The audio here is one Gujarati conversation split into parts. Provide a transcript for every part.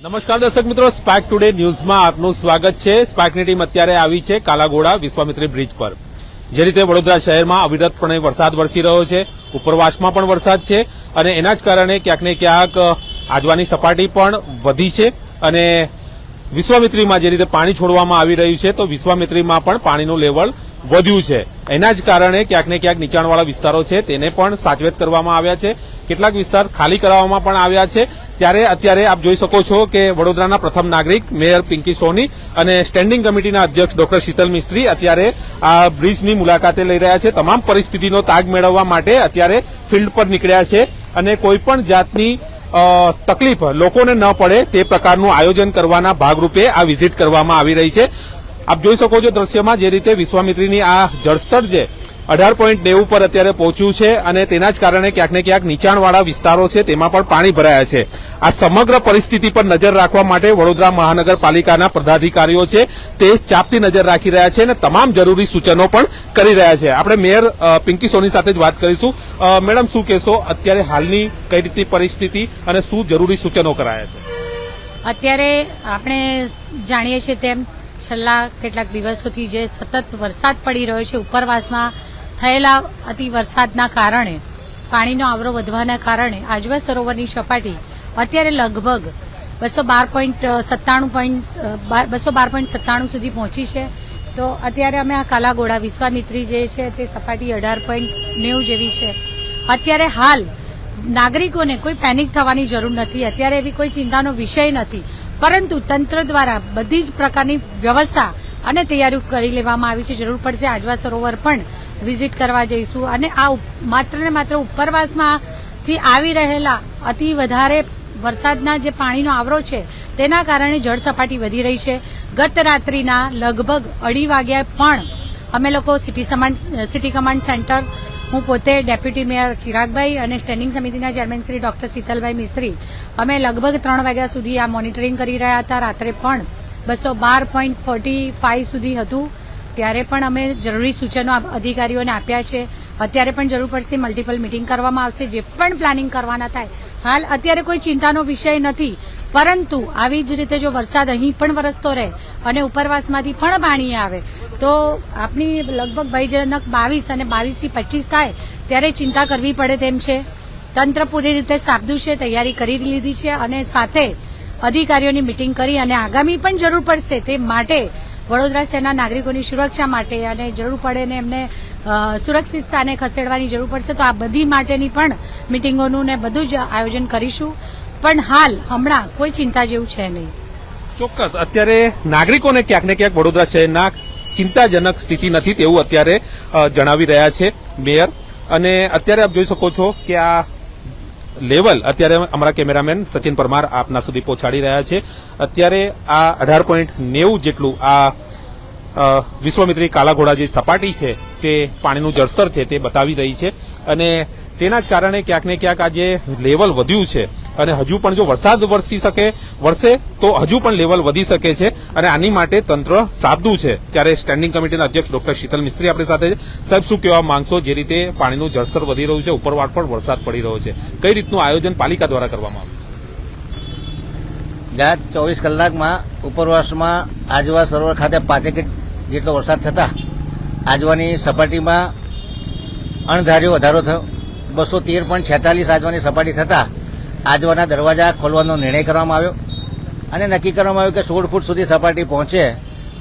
નમસ્કાર દર્શક મિત્રો સ્પાર્ક ટુડે ન્યૂઝમાં આપનું સ્વાગત છે. સ્પાર્કની ટીમ અત્યારે આવી છે કાલાઘોડા વિશ્વામિત્રી બ્રિજ પર. જે રીતે વડોદરા શહેરમાં અવિરતપણે વરસાદ વરસી રહ્યો છે, ઉપરવાસમાં પણ વરસાદ છે અને એના જ કારણે ક્યાંક ને ક્યાંક આજવાની સપાટી પણ વધી છે અને વિશ્વામિત્રીમાં જે રીતે પાણી છોડવામાં આવી રહ્યું છે, તો વિશ્વામિત્રીમાં પણ પાણીનું લેવલ વધ્યું છે. એના જ કારણે ક્યાંક ને ક્યાંક નીચાણવાળા વિસ્તારો છે, તેને પણ સાચવેત કરવામાં આવ્યા છે. કેટલાક વિસ્તાર ખાલી કરાવવામાં પણ આવ્યા છે. ત્યારે અત્યારે આપ જોઈ શકો છો કે વડોદરાના પ્રથમ નાગરિક, મેયર પિંકી સોની અને સ્ટેન્ડિંગ કમિટીના અધ્યક્ષ ડોક્ટર શીતલ મિસ્ત્રી અત્યારે આ બ્રિજની મુલાકાતે લઈ રહ્યા છે. તમામ પરિસ્થિતિનો તાગ મેળવવા માટે અત્યારે ફિલ્ડ પર નીકળ્યા છે અને કોઈ પણ જાતની તકલીફ લોકોને ન પડે તે પ્રકારનું આયોજન કરવાના ભાગરૂપે આ વિઝિટ કરવામાં આવી રહી છે. આપ જોઈ શકો છો દ્રશ્યમાં જે રીતે વિશ્વામિત્રીની આ જળસ્તર છે અઢાર પોઈન્ટ નેવું પર અત્યારે પહોંચ્યું છે અને તેના જ કારણે ક્યાંક ને ક્યાંક નીચાણવાળા વિસ્તારો છે તેમાં પણ પાણી ભરાયા છે. આ સમગ્ર પરિસ્થિતિ પર નજર રાખવા માટે વડોદરા મહાનગરપાલિકાના પદાધિકારીઓ છે તે ચાપતી નજર રાખી રહ્યા છે અને તમામ જરૂરી સૂચનો પણ કરી રહ્યા છે. આપણે મેયર પિંકી સોની સાથે જ વાત કરીશું. મેડમ, શું કહેશો? અત્યારે હાલની કઈ રીતની પરિસ્થિતિ અને શું જરૂરી સૂચનો કરાયા છે? અત્યારે આપણે જાણીએ છીએ તેમ છેલ્લા કેટલાક દિવસોથી જે સતત વરસાદ પડી રહ્યો છે, ઉપરવાસમાં થયેલા અતિ વરસાદના કારણે, પાણીનો આવરો વધવાના કારણે, આજવા સરોવરની સપાટી અત્યારે લગભગ બસો બાર પોઈન્ટ સત્તાણું પોઈન્ટ બસો બાર પોઈન્ટ સત્તાણું સુધી પહોંચી છે. તો અત્યારે અમે આ કાલાગોડા વિશ્વામિત્રી જે છે તે સપાટી અઢાર પોઈન્ટ નેવું જેવી છે. અત્યારે હાલ નાગરિકોને કોઈ પેનિક થવાની જરૂર નથી. અત્યારે એવી કોઈ ચિંતાનો વિષય નથી. પરંતુ તંત્ર દ્વારા બધી જ પ્રકારની વ્યવસ્થા અને તૈયારીઓ કરી લેવામાં આવી છે. જરૂર પડશે આજવા સરોવર પણ વિઝિટ કરવા જઈશું. અને આ માત્ર ને માત્ર ઉપરવાસમાંથી આવી રહેલા અતિ વધારે વરસાદના જે પાણીનો આવરો છે, તેના કારણે જળ સપાટી વધી રહી છે. ગત રાત્રિના લગભગ અઢી વાગ્યા પણ અમે લોકો સિટી સિટી કમાન્ડ સેન્ટર હું પોતે ડેપ્યુટી મેયર ચિરાગભાઈ અને સ્ટેન્ડિંગ સમિતિના ચેરમેન શ્રી ડોક્ટર શીતલભાઈ મિસ્ત્રી. અમે લગભગ ત્રણ વાગ્યા સુધી આ મોનિટરિંગ કરી રહ્યા હતા. રાત્રે પણ બસો બાર પોઈન્ટ ફોર્ટી ફાઇવ સુધી હતું. ત્યારે પણ અમે જરૂરી સૂચનો અધિકારીઓને આપ્યા છે. અત્યારે પણ જરૂર પડશે મલ્ટિપલ મિટિંગ કરવામાં આવશે. જે પણ પ્લાનિંગ કરવાના થાય. હાલ અત્યારે કોઈ ચિંતાનો વિષય નથી. પરંતુ આવી જ રીતે જો વરસાદ અહીં પણ વરસતો રહે અને ઉપરવાસમાંથી પણ પાણી આવે તો આપણી લગભગ ભયજનક બાવીસ અને બાવીસથી પચીસ થાય, ત્યારે ચિંતા કરવી પડે તેમ છે. તંત્ર પૂરી રીતે સાબદું છે, તૈયારી કરી લીધી છે અને સાથે અધિકારીઓની મિટિંગ કરી અને આગામી પણ જરૂર પડશે તે માટે વડોદરા શહેરના નાગરિકોની સુરક્ષા માટે અને જરૂર પડે ને એમને સુરક્ષિત સ્થાને ખસેડવાની જરૂર પડશે, તો આ બધી માટેની પણ મિટિંગોનું ને બધું જ આયોજન કરીશું. પણ હાલ હમણાં કોઈ ચિંતા જેવું છે નહીં. ચોક્કસ. અત્યારે નાગરિકોને ક્યાંક ને ક્યાંક વડોદરા શહેરના ચિંતાજનક સ્થિતિ નથી તેવું અત્યારે જણાવી રહ્યા છે મેયર. અને અત્યારે આપ જોઈ શકો છો કે આ લેવલ અત્યારે અમારા કેમેરામેન સચિન પરમાર આપના સુધી પહોંચાડી રહ્યા છે. અત્યારે આ અઢાર પોઈન્ટ નેવું જેટલું આ વિશ્વમિત્રી કાલાઘોડા જે સપાટી છે તે પાણીનું જળસ્તર છે તે બતાવી રહી છે. અને તેના જ કારણે ક્યાંક ને ક્યાંક આ જે લેવલ વધ્યું છે અને હજુ પણ જો વરસાદ વરસી શકે, વરસે તો હજુ પણ લેવલ વધી શકે છે અને આની માટે તંત્ર સાબદું છે. ત્યારે સ્ટેન્ડિંગ કમિટીના અધ્યક્ષ ડોક્ટર શીતલ મિસ્ત્રી આપણી સાથે છે. સાહેબ, શું કહેવા માંગશો? જે રીતે પાણીનું જળસ્તર વધી રહ્યું છે ઉપરવાડ પણ વરસાદ પડી રહ્યો છે. કઈ રીતનું આયોજન પાલિકા દ્વારા કરવામાં આવ્યું? ગયા ચોવીસ કલાકમાં ઉપરવાસમાં આજવા સરોવર ખાતે પાંચેક જેટલો વરસાદ થતા આજવાની સપાટીમાં અણધાર્યો વધારો થયો. બસો તેર પોઈન્ટ છેતાલીસ આજવાની સપાટી થતા આજવાના દરવાજા ખોલવાનો નિર્ણય કરવામાં આવ્યો અને નક્કી કરવામાં આવ્યું કે સોળ ફૂટ સુધી સપાટી પહોંચે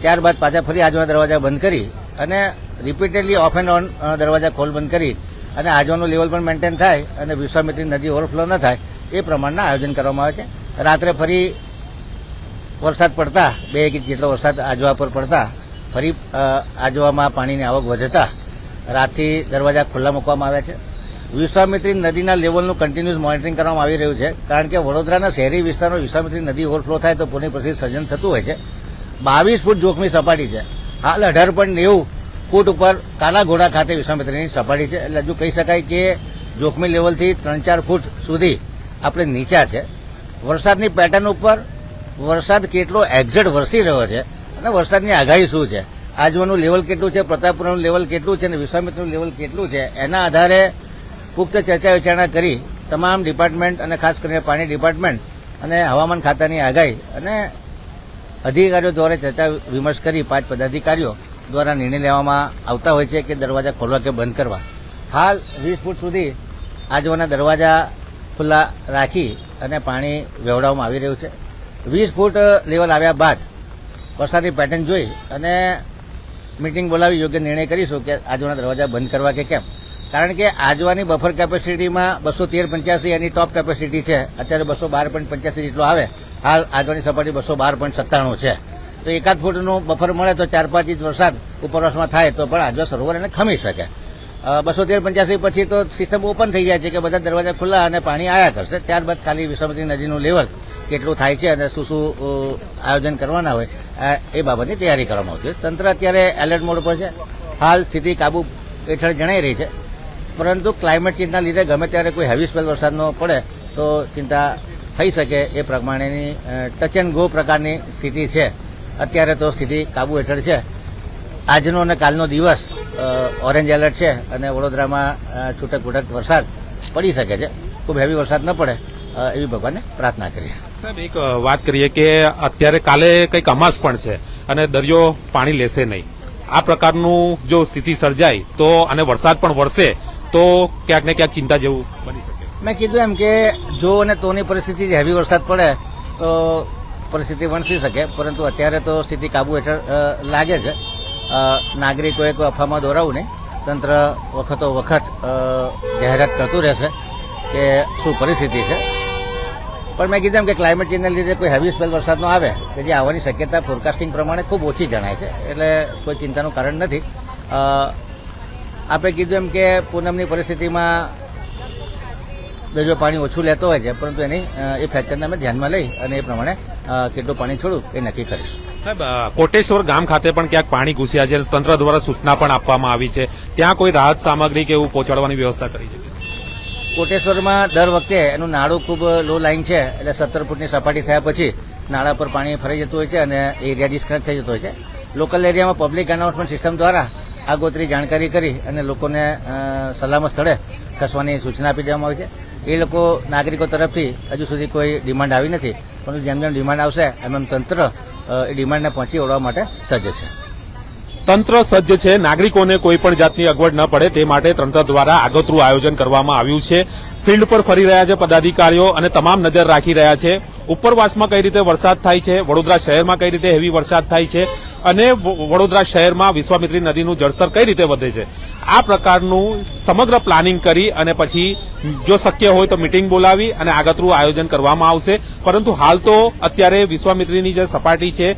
ત્યારબાદ પાછા ફરી આજવાના દરવાજા બંધ કરી અને રિપીટેડલી ઓફ એન્ડ ઓન દરવાજા ખોલ બંધ કરી અને આજવાનું લેવલ પણ મેન્ટેન થાય અને વિશ્વામિત્રી નદી ઓવરફ્લો ન થાય એ પ્રમાણના આયોજન કરવામાં આવે છે. રાત્રે ફરી વરસાદ પડતા, બે એક જેટલો વરસાદ આજવા પર પડતા, ફરી આજવામાં પાણીની આવક વધતા રાતથી દરવાજા ખુલ્લા મૂકવામાં આવ્યા છે. વિશ્વામિત્રી નદીના લેવલનું કન્ટિન્યુઅસ મોનિટરિંગ કરવામાં આવી રહ્યું છે. કારણ કે વડોદરાના શહેરી વિસ્તારમાં વિશ્વામિત્રી નદી ઓવરફ્લો થાય તો પૂરની પરિસ્થિતિ સર્જન થતું હોય છે. બાવીસ ફૂટ જોખમી સપાટી છે. હાલ અઢાર પોઈન્ટ નેવું ફૂટ ઉપર કાલાઘોડા ખાતે વિશ્વામિત્રીની સપાટી છે. એટલે હજુ કહી શકાય કે જોખમી લેવલથી ત્રણ ચાર ફૂટ સુધી આપણે નીચા છે. વરસાદની પેટર્ન ઉપર વરસાદ કેટલો એક્ઝેક્ટ વરસી રહ્યો છે અને વરસાદની આગાહી શું છે? આજવાનું લેવલ કેટલું છે? પ્રતાપપુરનું લેવલ કેટલું છે? અને વિશ્વામિત્રનું લેવલ કેટલું છે? એના આધારે પુખ્ત ચર્ચા વિચારણા કરી તમામ ડિપાર્ટમેન્ટ અને ખાસ કરીને પાણી ડિપાર્ટમેન્ટ અને હવામાન ખાતાની આગાહી અને અધિકારીઓ દ્વારા ચર્ચા વિમર્શ કરી પાંચ પદાધિકારીઓ દ્વારા નિર્ણય લેવામાં આવતા હોય છે કે દરવાજા ખોલવા કે બંધ કરવા. હાલ વીસ ફૂટ સુધી આજુબાજુના દરવાજા ખુલ્લા રાખી અને પાણી વેવડાવવામાં આવી રહ્યું છે. વીસ ફૂટ લેવલ આવ્યા બાદ વરસાદની પેટર્ન જોઈ અને મિટિંગ બોલાવી યોગ્ય નિર્ણય કરીશું કે આજુબાજુના દરવાજા બંધ કરવા કે કેમ. કારણ કે આજવાની બફર કેપેસિટીમાં બસો તેર પંચ્યાસી એની ટોપ કેપેસિટી છે. અત્યારે બસો બાર પોઈન્ટ પંચ્યાસી જેટલો આવે. હાલ આજવાની સપાટી બસો બાર પોઈન્ટ સત્તાણું છે. તો એકાદ ફૂટનું બફર મળે તો ચાર પાંચ ઇંચ વરસાદ ઉપરવાસમાં થાય તો પણ આજવા સરોવર એને ખમી શકે. બસો તેર પંચ્યાસી પછી તો સિસ્ટમ ઓપન થઈ જાય છે કે બધા દરવાજા ખુલ્લા અને પાણી આયા કરશે. ત્યારબાદ ખાલી વિશ્વામિત્રી નદીનું લેવલ કેટલું થાય છે અને શું શું આયોજન કરવાના હોય એ બાબતની તૈયારી કરવામાં આવતી તંત્ર અત્યારે એલર્ટ મોડ પર છે. હાલ સ્થિતિ કાબુ હેઠળ જણાઈ રહી છે. પરંતુ ક્લાઇમેટ ચેન્જના લીધે ગમે ત્યારે કોઈ હેવી સ્પેલ વરસાદનો પડે, તો ચિંતા થઈ શકે એ પ્રમાણેની ટચ એન્ડ ગો પ્રકારની સ્થિતિ છે. અત્યારે તો સ્થિતિ કાબુ હેઠળ છે. આજનો અને કાલનો દિવસ ઓરેન્જ એલર્ટ છે અને વડોદરામાં છૂટક છૂટક વરસાદ પડી શકે છે. ખૂબ હેવી વરસાદ ન પડે એવી ભગવાનને પ્રાર્થના કરીએ. સાહેબ, એક વાત કરીએ કે અત્યારે કાલે કંઈક અમાસ પણ છે અને દરિયો પાણી લેશે નહીં. આ પ્રકારનું જો સ્થિતિ સર્જાય તો અને વરસાદ પણ વરસે તો ક્યાંક ને ક્યાંક ચિંતા જેવું બની શકે. મેં કીધું એમ કે જો અને તોની પરિસ્થિતિ હેવી વરસાદ પડે, તો પરિસ્થિતિ વણસી શકે, પરંતુ અત્યારે તો સ્થિતિ કાબુ હેઠળ લાગે છે. નાગરિકોએ કોઈ અફવામાં દોરાવું નહીં. તંત્ર વખતો વખત જાહેરાત કરતું રહેશે કે શું પરિસ્થિતિ છે. પણ મેં કીધું એમ કે ક્લાઇમેટ ચેન્જના લીધે કોઈ હેવી સ્પેલ વરસાદનો આવે, કે જે આવવાની શક્યતા ફોરકાસ્ટિંગ પ્રમાણે ખૂબ ઓછી જણાય છે. એટલે કોઈ ચિંતાનું કારણ નથી. આપણે કીધું એમ કે પૂનમની પરિસ્થિતિમાં દરિયો પાણી ઓછું લેતો હોય છે પરંતુ એની એ ફેક્ટરને અમે ધ્યાનમાં લઈ અને એ પ્રમાણે કેટલું પાણી છોડવું એ નક્કી કરીશું. સાહેબ કોટેશ્વર ગામ ખાતે પણ ક્યાંક પાણી ઘૂસ્યા છે તંત્ર દ્વારા સૂચના પણ આપવામાં આવી છે. ત્યાં કોઈ રાહત સામગ્રી કે એવું પહોંચાડવાની વ્યવસ્થા કરી છે? કોટેશ્વરમાં દર વખતે એનું નાળું ખૂબ લો લાઈન છે એટલે સત્તર ફૂટની સપાટી થયા પછી નાળા પર પાણી ફરી જતું હોય છે અને એરિયા ડિસ્કનેક્ટ થઈ જતો હોય છે. લોકલ એરિયામાં પબ્લિક એનાઉન્સમેન્ટ સિસ્ટમ દ્વારા આગોતરી જાણકારી કરી અને લોકોને સલામત સ્થળે ખસવાની સૂચના આપી દેવામાં આવી છે. એ લોકો નાગરિકો તરફથી હજુ સુધી કોઈ ડિમાન્ડ આવી નથી, પરંતુ જેમ જેમ ડિમાન્ડ આવશે, એમ એમ તંત્ર એ ડિમાન્ડને પહોંચી વળવા માટે સજ્જ છે. તંત્ર સજ્જ છે. નાગરિકોને કોઈ પણ જાતની અગવડ ન પડે તે માટે તંત્ર દ્વારા આગોતરું આયોજન કરવામાં આવ્યું છે. ફિલ્ડ પર ફરી રહ્યા છે પદાધિકારીઓ અને તમામ નજર રાખી રહ્યા છે. ઉપરવાસમાં કઈ રીતે વરસાદ થાય છે? વડોદરા શહેરમાં કઈ રીતે હેવી વરસાદ થાય છે? અને વડોદરા શહેરમાં વિશ્વામિત્રી નદીનું જળસ્તર કઈ રીતે વધે છે? આ પ્રકારનું સમગ્ર પ્લાનિંગ કરી અને પછી જો શક્ય હોય તો મિટિંગ બોલાવી અને આગતરું આયોજન કરવામાં આવશે. પરંતુ હાલ તો અત્યારે વિશ્વામિત્રીની જે સપાટી છે,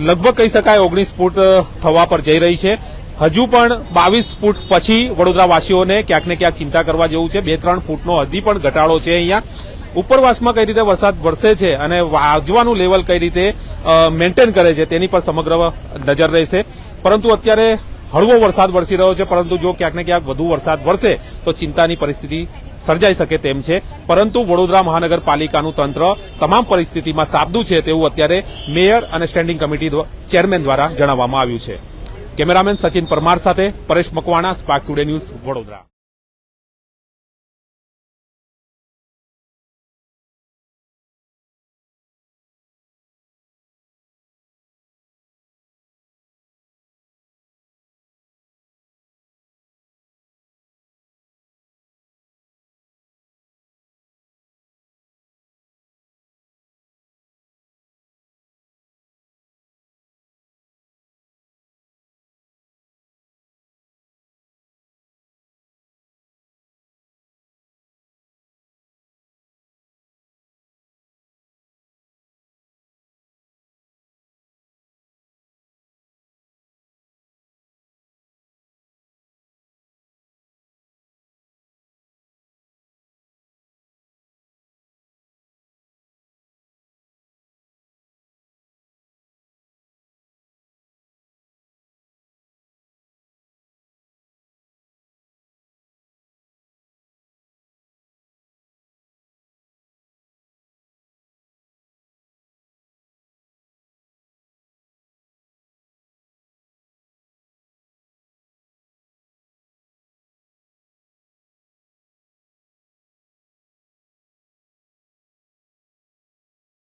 લગભગ કહી શકાય ઓગણીસ ફૂટ થવા પર જઈ રહી છે. હજુ પણ બાવીસ ફૂટ પછી વડોદરાવાસીઓને ક્યાંક ને ક્યાંક ચિંતા કરવા જેવું છે. બે ત્રણ ફૂટનો હજી પણ ઘટાડો છે અહીંયા. ઉપરવાસમાં કઈ રીતે વરસાદ વરસે છે અને વાજવાનું લેવલ કઈ રીતે મેન્ટેન કરે છે તેની પર સમગ્ર નજર રહેશે. પરંતુ અત્યારે હળવો વરસાદ વરસી રહ્યો છે, પરંતુ જો ક્યાંક ને ક્યાંક વધુ વરસાદ વરસે, તો ચિંતાની પરિસ્થિતિ સર્જાઈ શકે તેમ છે. પરંતુ વડોદરા મહાનગરપાલિકાનું તંત્ર તમામ પરિસ્થિતિમાં સાબદું છે તેવું અત્યારે મેયર અને સ્ટેન્ડિંગ કમિટી ચેરમેન દ્વારા જણાવવામાં આવ્યું છે. કેમેરામેન સચિન પરમાર સાથે Paresh Makwana spark today news Vadodara.